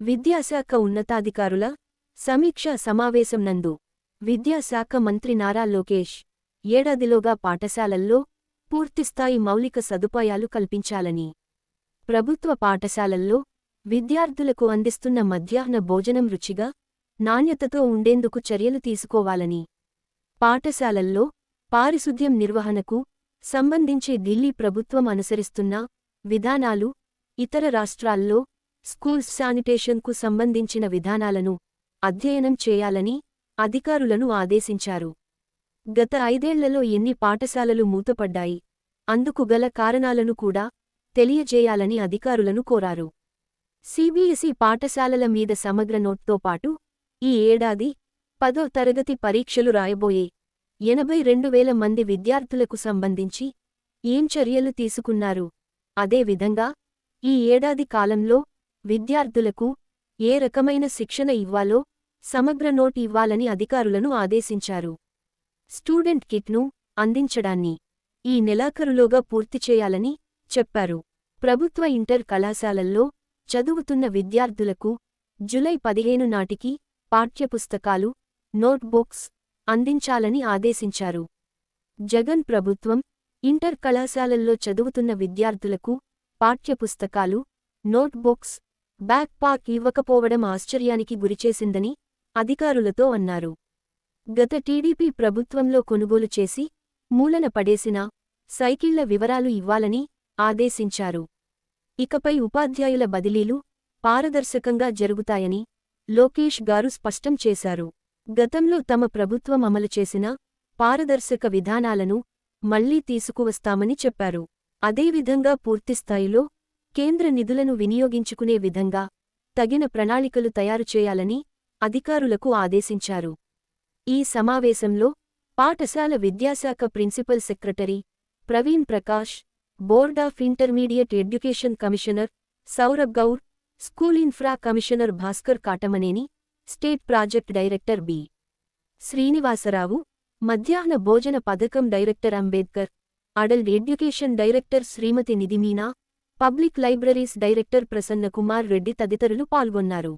విద్యాశాఖ ఉన్నతాధికారుల సమీక్షా సమావేశం నందు విద్యాశాఖ మంత్రి నారా లోకేష్ ఏడాదిలోగా పాఠశాలల్లో పూర్తిస్థాయి మౌలిక సదుపాయాలు కల్పించాలని ప్రభుత్వ పాఠశాలల్లో విద్యార్థులకు అందిస్తున్న మధ్యాహ్న భోజనం రుచిగా నాణ్యతతో ఉండేందుకు చర్యలు తీసుకోవాలని పాఠశాలల్లో పారిశుద్ధ్యం నిర్వహణకు సంబంధించి ఢిల్లీ ప్రభుత్వం అనుసరిస్తున్న విధానాలు ఇతర రాష్ట్రాల్లో స్కూల్స్ శానిటేషన్కు సంబంధించిన విధానాలను అధ్యయనం చేయాలని అధికారులను ఆదేశించారు. గత ఐదేళ్ళలో ఎన్ని పాఠశాలలు మూతపడ్డాయి అందుకు గల కారణాలను కూడా తెలియజేయాలని అధికారులను కోరారు. సిబిఎస్ఈ పాఠశాలల మీద సమగ్ర నోట్తో పాటు ఈ ఏడాది పదో తరగతి పరీక్షలు రాయబోయే ఎనభై రెండు వేల మంది విద్యార్థులకు సంబంధించి ఏం చర్యలు తీసుకున్నారు? అదేవిధంగా ఈ ఏడాది కాలంలో విద్యార్థులకు ఏ రకమైన శిక్షణ ఇవ్వాలో సమగ్ర నోట్ ఇవ్వాలని అధికారులను ఆదేశించారు. స్టూడెంట్ కిట్ను అందించడాన్ని ఈ నెలాఖరులోగా పూర్తి చేయాలని చెప్పారు. ప్రభుత్వ ఇంటర్ కళాశాలల్లో చదువుతున్న విద్యార్థులకు జులై పదిహేను నాటికి పాఠ్యపుస్తకాలు నోట్బుక్స్ అందించాలని ఆదేశించారు. జగన్ ప్రభుత్వం ఇంటర్ కళాశాలల్లో చదువుతున్న విద్యార్థులకు పాఠ్యపుస్తకాలు నోట్బుక్స్ బ్యాక్ పాక్ ఇవ్వకపోవడం ఆశ్చర్యానికి గురిచేసిందని అధికారులతో అన్నారు. గత టీడీపీ ప్రభుత్వంలో కొనుగోలు చేసి మూలన పడేసిన సైకిళ్ళ వివరాలు ఇవ్వాలని ఆదేశించారు. ఇకపై ఉపాధ్యాయుల బదిలీలు పారదర్శకంగా జరుగుతాయని లోకేష్ గారు స్పష్టం చేశారు. గతంలో తమ ప్రభుత్వం అమలు చేసిన పారదర్శక విధానాలను మళ్ళీ తీసుకువస్తామని చెప్పారు. అదేవిధంగా పూర్తిస్థాయిలో కేంద్ర నిధులను వినియోగించుకునే విధంగా తగిన ప్రణాళికలు తయారు చేయాలని అధికారులకు ఆదేశించారు. ఈ సమావేశంలో పాఠశాల విద్యాశాఖ principal secretary Praveen Prakash board of intermediate education commissioner Saurabh Gaur school infra commissioner Bhaskar Katamaneni state project director B. Srinivasarao మధ్యాహ్న భోజన పథకం director Ambedkar adult education director Shrimati Nidhi Meena public libraries director Prasanna Kumar Reddy తదితరులు పాల్గొన్నారు.